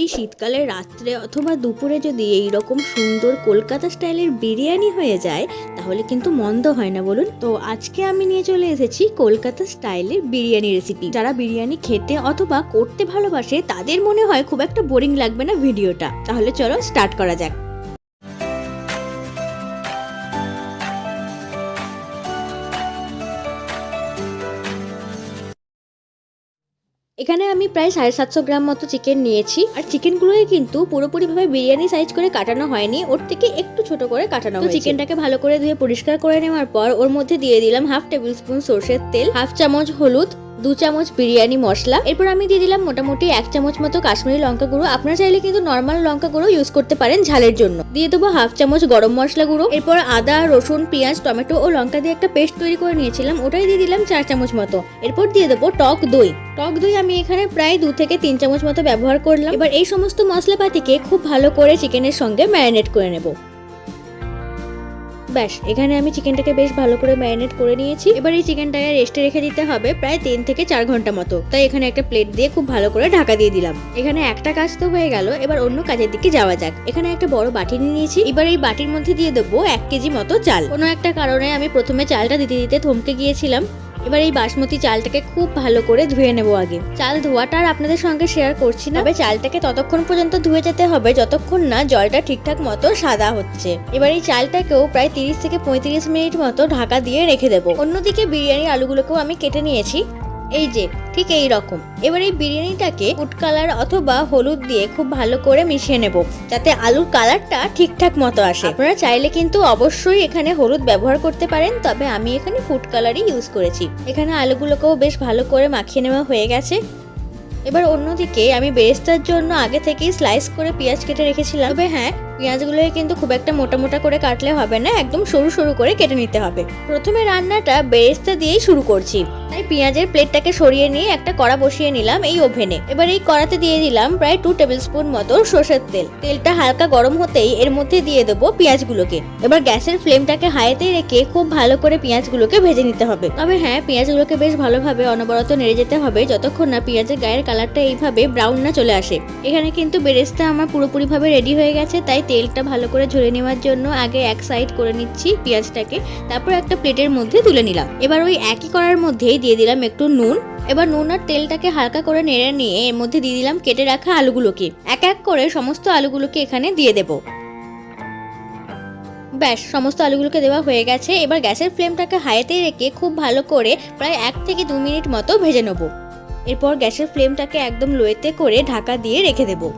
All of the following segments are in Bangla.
এই শীতকালে রাত্রে অথবা দুপুরে যদি এই রকম সুন্দর কলকাতা স্টাইলের বিরিয়ানি হয়ে যায়, তাহলে কিন্তু মন্দ হয় না বলুন। তো আজকে আমি নিয়ে চলে এসেছি কলকাতা স্টাইলের বিরিয়ানি রেসিপি যারা বিরিয়ানি খেতে অথবা করতে ভালোবাসে, তাদের মনে হয় খুব একটা বোরিং লাগবে না ভিডিওটা। তাহলে চলো স্টার্ট করা যাক। এখানে আমি প্রায় সাড়ে সাতশো গ্রাম মতো চিকেন নিয়েছি। আর চিকেনগুলোকে কিন্তু পুরোপুরিভাবে বিরিয়ানি সাইজ করে কাটানো হয়নি। ওর থেকে একটু ছোট করে কাটানো হয়েছে। চিকেনটাকে ভালো করে ধুয়ে পরিষ্কার করে নেওয়ার পর ওর মধ্যে দিয়ে দিলাম হাফ টেবিল স্পুন সর্ষের তেল হাফ চামচ হলুদ দু চামচ বিরিয়ানি মশলা। এরপর আমি দিয়ে দিলাম মোটামুটি এক চামচ মতো কাশ্মীরি লঙ্কা গুঁড়ো। আপনারা চাইলে কিন্তু নর্মাল লঙ্কা গুঁড়ো ইউজ করতে পারেন ঝালের জন্য। দিয়ে দেবো হাফ চামচ গরম মশলা গুঁড়ো। এরপর আদা, রসুন, পেঁয়াজ, টমেটো ও লঙ্কা দিয়ে একটা পেস্ট তৈরি করে নিয়েছিলাম। ওটাই দিয়ে দিলাম চার চামচ মতো। এরপর দিয়ে দেবো টক দই। টক দই আমি এখানে প্রায় দু থেকে তিন চামচ মতো ব্যবহার করলাম। এবার এই সমস্ত মশলাপাতিকে খুব ভালো করে চিকেনের সঙ্গে ম্যারিনেট করে নেব। ব্যাস, এখানে আমি চিকেনটাকে বেশ ভালো করে ম্যারিনেট করে নিয়েছি। এবার এই চিকেনটাকে রেস্টে রেখে দিতে হবে প্রায় তিন থেকে চার ঘণ্টা মতো। তাই এখানে একটা প্লেট দিয়ে খুব ভালো করে ঢাকা দিয়ে দিলাম। এখানে একটা কাজ তো হয়ে গেল, এবার অন্য কাজের দিকে যাওয়া যাক। এখানে একটা বড় বাটি নিয়ে নিয়েছি। এবার এই বাটির মধ্যে দিয়ে দেবো এক কেজি মতো চাল। কোনো একটা কারণে আমি প্রথমে চালটা দিতে দিতে থমকে গিয়েছিলাম। এবার এই বাসমতি চালটাকে খুব ভালো করে ধুয়ে নেব আগে। চাল ধোয়াটা আর আপনাদের সঙ্গে শেয়ার করছি না। তবে চালটাকে ততক্ষণ পর্যন্ত ধুয়ে যেতে হবে, যতক্ষণ না জলটা ঠিকঠাক মতো সাদা হচ্ছে। এবার এই চালটাকেও প্রায় তিরিশ থেকে পঁয়ত্রিশ মিনিট মতো ঢাকা দিয়ে রেখে দেবো। অন্যদিকে বিরিয়ানির আলুগুলোকেও আমি কেটে নিয়েছি। এই যে, ঠিক এই রকম। এবার এই বিরিয়ানিটাকে ফুড কালার অথবা হলুদ দিয়ে খুব ভালো করে মিশিয়ে নেব, যাতে আলুর কালারটা ঠিকঠাক মতো আসে। আপনারা চাইলে কিন্তু অবশ্যই এখানে হলুদ ব্যবহার করতে পারেন, তবে আমি এখানে ফুড কালারই ইউজ করেছি। এখানে আলুগুলোকেও বেশ ভালো করে মাখিয়ে নেওয়া হয়ে গেছে। এবার অন্যদিকে আমি বেরেস্তার জন্য আগে থেকেই স্লাইস করে পেঁয়াজ কেটে রেখেছিলাম। তবে হ্যাঁ পেঁয়াজগুলোকে কিন্তু খুব একটা মোটা মোটা করে কাটলে হবে না, একদম সরু সরু করে কেটে নিতে হবে। প্রথমে রান্নাটা বেরেস্তা দিয়েই শুরু করছি। তাই পেঁয়াজের প্লেটটাকে সরিয়ে নিয়ে একটা কড়া বসিয়ে নিলাম এই ওভেনে। এবার এই কড়াতে দিয়ে দিলাম প্রায় টু টেবিল স্পুন মতো সর্ষের তেল। তেলটা হালকা গরম হতেই এর মধ্যে দিয়ে দেবো পেঁয়াজগুলোকে। এবার গ্যাসের ফ্লেমটাকে হাইতে রেখে খুব ভালো করে পেঁয়াজগুলোকে ভেজে নিতে হবে। তবে হ্যাঁ পেঁয়াজগুলোকে বেশ ভালোভাবে অনবরত নেড়ে যেতে হবে যতক্ষণ না পেঁয়াজের গায়ের কালারটা এইভাবে ব্রাউন না চলে আসে। এখানে কিন্তু বেরেস্তা আমার পুরোপুরিভাবে রেডি হয়ে গেছে, তাই তেলটা ভালো করে ঝরে নেওয়ার জন্য আগে এক সাইড করে নিচ্ছি পেঁয়াজটাকে, তারপর একটা প্লেটের মধ্যে তুলে নিলাম। এবার ওই একই করার মধ্যেই দিয়ে দিলাম একটু নুন। এবার নুন আর তেলটাকে হালকা করে নেড়ে নিয়ে এর মধ্যে দিয়ে দিলাম কেটে রাখা আলুগুলোকে। এক এক করে সমস্ত আলুগুলোকে এখানে দিয়ে দেবো। ব্যাস, সমস্ত আলুগুলোকে দেওয়া হয়ে গেছে। এবার গ্যাসের ফ্লেমটাকে হাইতে রেখে খুব ভালো করে প্রায় এক থেকে দু মিনিট মতো ভেজে নেব। এরপর গ্যাসের ফ্লেমটাকে একদম লোয়েতে করে ঢাকা দিয়ে রেখে দেবো।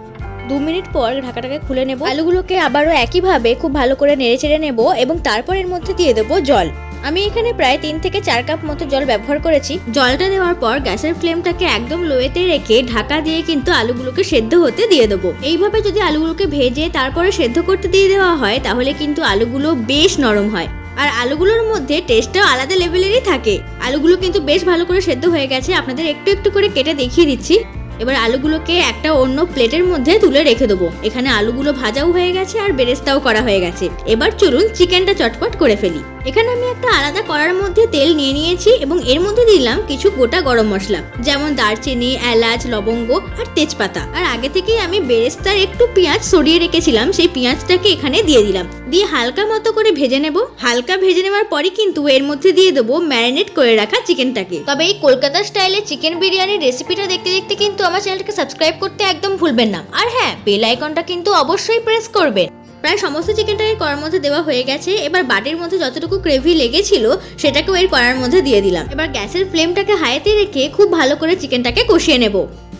দু মিনিট পর ঢাকাটাকে খুলে নেব। আলুগুলোকে আবারও একইভাবে খুব ভালো করে নেড়ে চেড়ে নেব এবং তারপর এর মধ্যে দিয়ে দেবো জল। আমি এখানে প্রায় তিন থেকে চার কাপ মতো জল ব্যবহার করেছি। জলটা দেওয়ার পর গ্যাসের ফ্লেমটাকে একদম লোয়েতে রেখে ঢাকা দিয়ে কিন্তু আলুগুলোকে সেদ্ধ হতে দিয়ে দেবো। এইভাবে যদি আলুগুলোকে ভেজে তারপরে সেদ্ধ করতে দিয়ে দেওয়া হয়, তাহলে কিন্তু আলুগুলো বেশ নরম হয়। আর আলুগুলোর মধ্যে টেস্টটাও আলাদা লেভেলেরই থাকে। আলুগুলো কিন্তু বেশ ভালো করে সেদ্ধ হয়ে গেছে। আপনাদের একটু একটু করে কেটে দেখিয়ে দিচ্ছি। এবার আলুগুলোকে একটা অন্য প্লেটের মধ্যে তুলে রেখে দেবো। এখানে আলুগুলো ভাজাও হয়ে গেছে আর বেরেস্তাও করা হয়ে গেছে। এবার চলুন চিকেনটা চটপট করে ফেলি। এখানে আমি একটা আলাদা করার মধ্যে তেল নিয়ে নিয়েছি এবং এর মধ্যে দিলাম কিছু গোটা গরম মশলা, যেমন দারচিনি, এলাচ, লবঙ্গ আর তেজপাতা। আর আগে থেকেই আমি বেরেস্তার একটু পেঁয়াজ সরিয়ে রেখেছিলাম, সেই পেঁয়াজটাকে এখানে দিয়ে দিলাম। দিয়ে হালকা মতো করে ভেজে নেব। হালকা ভেজে নেওয়ার পরে কিন্তু এর মধ্যে দিয়ে দেবো ম্যারিনেট করে রাখা চিকেনটাকে। তবে এই কলকাতা স্টাইলে চিকেন বিরিয়ানির রেসিপিটা দেখতে দেখতে কিন্তু আমার চ্যানেলটাকে সাবস্ক্রাইব করতে একদম ভুলবেন না। আর হ্যাঁ বেল আইকনটা কিন্তু অবশ্যই প্রেস করবেন। প্রায় সমস্ত চিকেনটাকে কড়ার মধ্যে দেওয়া হয়ে গেছে। এবার বাটির মধ্যে যতটুকু গ্রেভি লেগেছিল, সেটাকেও এর কড়ার মধ্যে দিয়ে দিলাম। এবার গ্যাসের ফ্লেমটাকে হাইতে রেখে খুব ভালো করে চিকেনটাকে কষিয়ে নেব।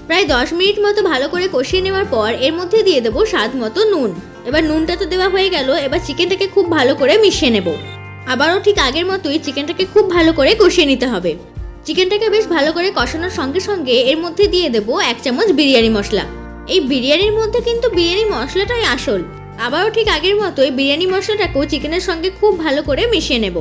প্রায় দশ মিনিট মতো ভালো করে কষিয়ে নেওয়ার পর এর মধ্যে দিয়ে দেবো স্বাদ মতো নুন। এবার নুনটা তো দেওয়া হয়ে গেল, এবার চিকেনটাকে খুব ভালো করে মিশিয়ে নেব। আবারও ঠিক আগের মতোই চিকেনটাকে খুব ভালো করে কষিয়ে নিতে হবে। চিকেনটাকে বেশ ভালো করে কষানোর সঙ্গে সঙ্গে এর মধ্যে দিয়ে দেবো এক চামচ বিরিয়ানি মশলা। এই বিরিয়ানির মধ্যে কিন্তু বিরিয়ানি মশলাটাই আসল। আবারও ঠিক আগের মতোই বিরিয়ানি মশলাটাকেও চিকেনের সঙ্গে খুব ভালো করে মিশিয়ে নেব।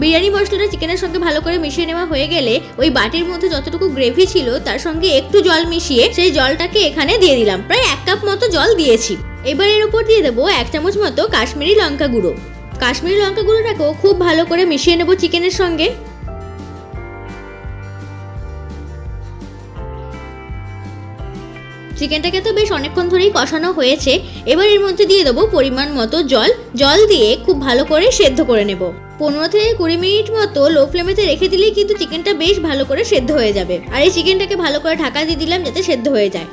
বিরিয়ানি মশলাটা চিকেনের সঙ্গে ভালো করে মিশিয়ে নেওয়া হয়ে গেলে ওই বাটির মধ্যে যতটুকু গ্রেভি ছিল তার সঙ্গে একটু জল মিশিয়ে সেই জলটাকে এখানে দিয়ে দিলাম। প্রায় এক কাপ মতো জল দিয়েছি। এবার এর উপর দিয়ে দেবো এক চামচ মতো কাশ্মীরি লঙ্কা গুঁড়ো। কাশ্মীরি লঙ্কা গুঁড়োটাকেও খুব ভালো করে মিশিয়ে নেব চিকেনের সঙ্গে। চিকেনটাকে তো বেশ অনেকক্ষণ ধরেই কষানো হয়েছে। এবার এর মধ্যে দিয়ে দেবো পরিমাণ মতো জল। জল দিয়ে খুব ভালো করে সেদ্ধ করে নেব। পনেরো থেকে কুড়ি মিনিট মতো লো ফ্লেমেতে রেখে দিলেই কিন্তু চিকেনটা বেশ ভালো করে সেদ্ধ হয়ে যাবে। আর এই চিকেনটাকে ভালো করে ঢাকা দিয়ে দিলাম যাতে সেদ্ধ হয়ে যায়।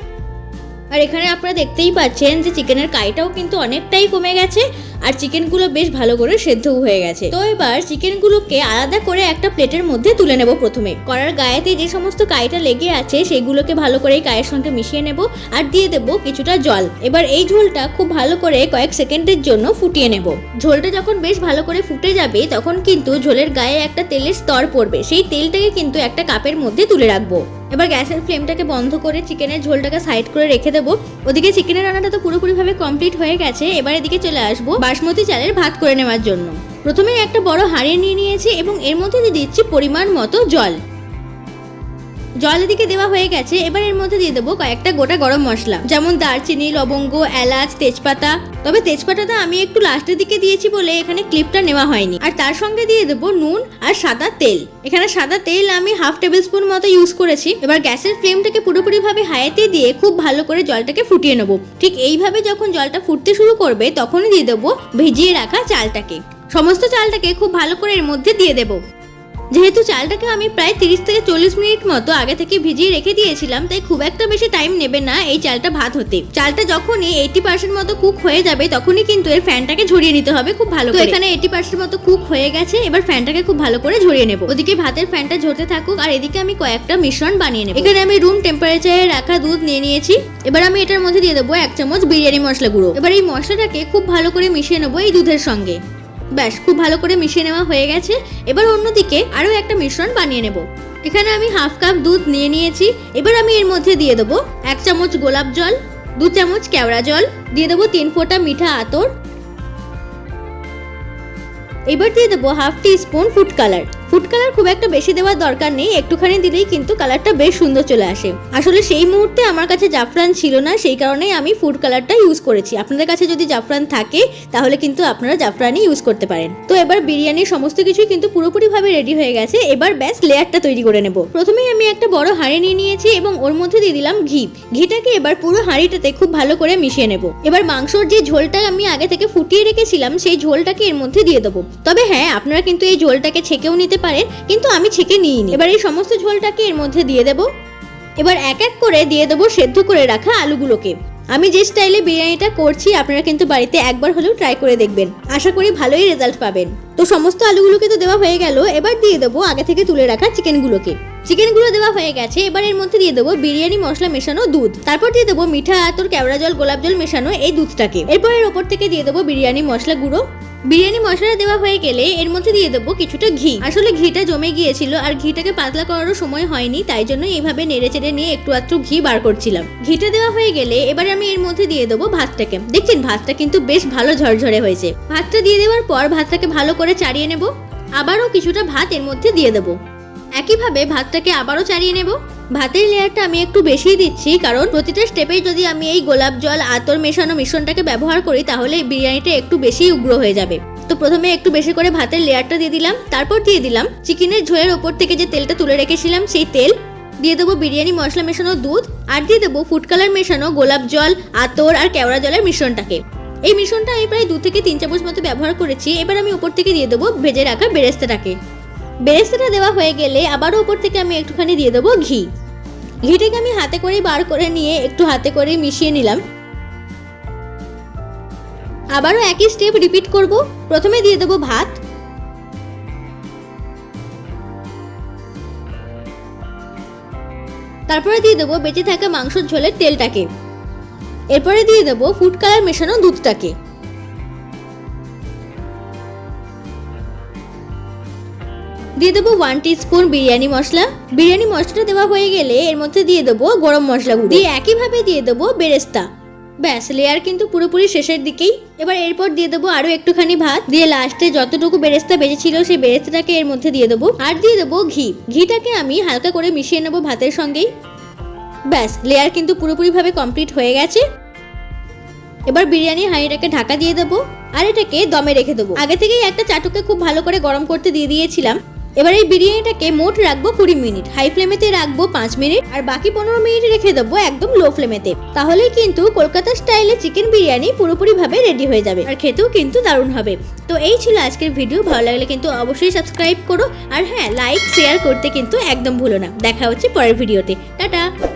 আর এখানে আপনারা দেখতেই পাচ্ছেন যে চিকেনের কাইটাও কিন্তু অনেকটাই কমে গেছে। আর চিকেনগুলো বেশ ভালো করে সেদ্ধও হয়ে গেছে। তো এবার চিকেনগুলোকে আলাদা করে একটা প্লেটের মধ্যে তুলে নেব প্রথমে। কড়ার গায়েতে যে সমস্ত কাইটা লেগে আছে, সেগুলোকে ভালো করে কায়ের সঙ্গে মিশিয়ে নেব আর দিয়ে দেবো কিছুটা জল। এবার এই ঝোলটা খুব ভালো করে কয়েক সেকেন্ডের জন্য ফুটিয়ে নেব। ঝোলটা যখন বেশ ভালো করে ফুটে যাবে, তখন কিন্তু ঝোলের গায়ে একটা তেলের স্তর পড়বে। সেই তেলটাকে কিন্তু একটা কাপের মধ্যে তুলে রাখব। এবার গ্যাসের ফ্লেমটাকে বন্ধ করে চিকেনের ঝোলটাকে সাইড করে রেখে দেবো। ওদিকে চিকেনের রান্নাটা তো পুরোপুরিভাবে কমপ্লিট হয়ে গেছে। এবার এদিকে চলে আসব বাসমতি চালের ভাত করে নেওয়ার জন্য। প্রথমে একটা বড় হাঁড়ি নিয়ে নিয়েছি এবং এর মধ্যে দিয়ে দিচ্ছি পরিমাণ মতো জল। জল এদিকে দেওয়া হয়ে গেছে, এবার এর মধ্যে দিয়ে দেবো কয়েকটা গোটা গরম মশলা। যেমন দারচিনি, লবঙ্গ, এলাচ, তেজপাতা। তবে তেজপাতাটা আমি একটু লাস্টের দিকে দিয়েছি বলে এখানে ক্লিপটা নেওয়া হয়নি। আর তার সঙ্গে দিয়ে দেবো নুন আর সাদা তেল। এখানে সাদা তেল আমি হাফ টেবিল স্পুন মতো ইউজ করেছি। এবার গ্যাসের ফ্লেমটাকে পুরোপুরিভাবে হাইতে দিয়ে খুব ভালো করে জলটাকে ফুটিয়ে নেব। ঠিক এইভাবে যখন জলটা ফুটতে শুরু করবে, তখনই দিয়ে দেবো ভিজিয়ে রাখা চালটাকে। সমস্ত চালটাকে খুব ভালো করে এর মধ্যে দিয়ে দেবো। যেহেতু চালটাকে আমি প্রায় তিরিশ থেকে চল্লিশ মিনিট মতো আগে থেকে ভিজিয়ে রেখে দিয়েছিলাম তাই খুব একটা বেশি টাইম নেবে না এই চালটা ভাত হতে। চালটা যখনই এইটি পার্সেন্ট মতো কুক হয়ে যাবে তখনই কিন্তু এর ফ্যানটাকে ঝরিয়ে নিতে হবে খুব ভালো করে। এখানে এইটি পার্সেন্ট মতো কুক হয়ে গেছে এবার ফ্যানটাকে খুব ভালো করে ঝরিয়ে নেব। ওদিকে ভাতের ফ্যানটা ঝরতে থাকুক আর এদিকে আমি কয়েকটা মিশ্রণ বানিয়ে নেব। এখানে আমি রুম টেম্পারেচারে রাখা দুধ নিয়ে নিয়েছি। এবার আমি এটার মধ্যে দিয়ে দেবো এক চামচ বিরিয়ানি মশলা গুঁড়ো। এবার এই মশলাটাকে খুব ভালো করে মিশিয়ে নেব এই দুধের সঙ্গে। ব্যাস, খুব ভালো করে মিশিয়ে নেওয়া হয়ে গেছে। এবার অন্যদিকে আরও একটা মিশ্রণ বানিয়ে নেব। এখানে আমি হাফ কাপ দুধ নিয়ে নিয়েছি। এবার আমি এর মধ্যে দিয়ে দেবো এক চামচ গোলাপ জল, দু চামচ কেওড়া জল, দিয়ে দেবো তিন ফোঁটা মিঠা আতর। এবার দিয়ে দেবো half teaspoon food colour. Food colour খুব একটা বেশি দেওয়ার দরকার নেই, একটুখানি দিলেই কিন্তু কালারটা বেশ সুন্দর চলে আসে। আসলে সেই মুহূর্তে আমার কাছে জাফরান ছিল না, সেই কারণেই আমি ফুড কালারটা ইউজ করেছি। আপনাদের কাছে যদি জাফরান থাকে, তাহলে কিন্তু আপনারা জাফরানই ইউজ করতে পারেন। তো এবার বিরিয়ানির সমস্ত কিছুই কিন্তু পুরোপুরিভাবে রেডি হয়ে গেছে, এবার ব্যাস লেয়ারটা তৈরি করে নেব। প্রথমেই আমি একটা বড় হাঁড়ি নিয়ে নিয়েছি এবং ওর মধ্যে দিয়ে দিলাম ঘি। ঘিটাকে এবার পুরো হাঁড়িটাতে খুব ভালো করে মিশিয়ে নেব। এবার মাংসর যে ঝোলটা আমি আগে থেকে ফুটিয়ে রেখেছিলাম, সেই ঝোলটাকে এর মধ্যে দিয়ে দেবো। তবে হ্যাঁ আপনারা কিন্তু এই ঝোলটাকে ছেঁকেও নিতে পারেন, কিন্তু আমি ছেঁকে নিইনি। এবার এই সমস্ত ঝোলটাকে এর মধ্যে দিয়ে দেব। এবার এক এক করে দিয়ে দেবো সেদ্ধ করে রাখা আলুগুলোকে। আমি যে স্টাইলে বিরিয়ানিটা করছি, আপনারা কিন্তু বাড়িতে একবার হলেও ট্রাই করে দেখবেন। আশা করি ভালোই রেজাল্ট পাবেন। তো সমস্ত আলুগুলোকে তো দেওয়া হয়ে গেল, এবার দিয়ে দেবো আগে থেকে তুলে রাখা চিকেনগুলোকে চিকেনগুলো দেওয়া হয়ে গেছে, এবার এর মধ্যে দিয়ে দেবো বিরিয়ানি, মশলা মেশানো দুধ। তারপর দিয়ে দেবো মিঠা আতর, কেওড়া জল, গোলাপ জল মেশানো এই দুধটাকে। এরপর এর ওপর থেকে দিয়ে দেবো বিরিয়ানি, মশলা গুঁড়ো। বিরিয়ানি, মশলা দেওয়া হয়ে গেলে এর মধ্যে দিয়ে দেবো কিছুটা ঘি। আসলে ঘিটা জমে গিয়েছিল আর ঘিটাকে পাতলা করারও সময় হয়নি, তাই জন্য এইভাবে নেড়ে চেড়ে নিয়ে একটু আধটু ঘি বার করছিলাম। ঘিটা দেওয়া হয়ে গেলে এবার আমি এর মধ্যে দিয়ে দেবো ভাতটাকে। দেখছেন, ভাতটা কিন্তু বেশ ভালো ঝরঝরে হয়েছে। ভাতটা দিয়ে দেওয়ার পর ভাতটাকে ভালো করে চাড়িয়ে নেব। আবারও কিছুটা ভাত এর মধ্যে দিয়ে দেবো। একইভাবে ভাতটাকে আবারও চাড়িয়ে নেব। ভাতের লেয়ারটা আমি একটু বেশিই দিচ্ছি, কারণ প্রতিটা স্টেপেই যদি আমি এই গোলাপ জল, আতর মেশানো মিশ্রণটাকে ব্যবহার করি, তাহলে বিরিয়ানিটা একটু বেশি উগ্র হয়ে যাবে। তো প্রথমে একটু বেশি করে ভাতের লেয়ারটা দিয়ে দিলাম। তারপর দিয়ে দিলাম চিকেনের ঝোলের ওপর থেকে যে তেলটা তুলে রেখেছিলাম, সেই তেল। দিয়ে দেবো বিরিয়ানি, মশলা মেশানো দুধ, আর দিয়ে দেবো ফুড কালার মেশানো গোলাপ জল, আতর আর কেওড়া জলের মিশ্রণটাকে। এই মিশ্রণটা আমি প্রায় দু থেকে তিন চামচ মতো ব্যবহার করেছি। এবার আমি উপর থেকে দিয়ে দেবো ভেজে রাখা বেরেস্তাটাকে। বেরেস্তাটা দেওয়া হয়ে গেলে আবারও উপর থেকে আমি একটুখানি দিয়ে দেবো ঘি। ঘিটাকে আমি হাতে করেই বার করে নিয়ে একটু হাতে করে মিশিয়ে নিলাম। আবারও একই স্টেপ রিপিট করব। প্রথমে দিয়ে দেবো ভাত। তারপরে দিয়ে দেবো বেঁচে থাকা মাংসর ঝোলের তেলটাকে। এরপরে দিয়ে দেবো ফুড কালার মেশানো দুধটাকে। দিয়ে দেবো ওয়ান স্পুন বিরিয়ানি মশলা। বিরিয়ানি মশলাটা দেওয়া হয়ে গেলে এর মধ্যে দিয়ে দেবো গরম মশলা দিয়ে একইভাবে দিয়ে দেবো বেরেস্তা। ব্যাস লেয়ার কিন্তু পুরোপুরি শেষের দিকেই। এবার এরপর দিয়ে দেবো আরও একটুখানি ভাত। দিয়ে লাস্টে যতটুকু বেরেস্তা বেঁচেছিল সেই বেরেস্তাটাকে এর মধ্যে দিয়ে দেবো। আর দিয়ে দেবো ঘি। ঘিটাকে আমি হালকা করে মিশিয়ে নেব ভাতের সঙ্গেই। ব্যাস লেয়ার কিন্তু পুরোপুরিভাবে কমপ্লিট হয়ে গেছে। এবার বিরিয়ানি হাঁড়িটাকে ঢাকা দিয়ে দেবো। আর এটাকে দমে রেখে দেবো। আগে থেকেই একটা চাটুকে খুব ভালো করে গরম করতে দিয়ে দিয়েছিলাম। এবার এই বিরিয়ানিটাকে মোট রাখব কুড়ি মিনিট। হাই ফ্লেমেতে রাখব পাঁচ মিনিট আর বাকি পনেরো মিনিট রেখে দেবো একদম লো ফ্লেমেতে। তাহলেই কিন্তু কলকাতা স্টাইলে চিকেন বিরিয়ানি পুরোপুরিভাবে রেডি হয়ে যাবে আর খেতেও কিন্তু দারুণ হবে। তো এই ছিল আজকের ভিডিও। ভালো লাগলে কিন্তু অবশ্যই সাবস্ক্রাইব করো। আর হ্যাঁ লাইক, শেয়ার করতে কিন্তু একদম ভুলো না। দেখা হচ্ছে পরের ভিডিওতে। টাটা!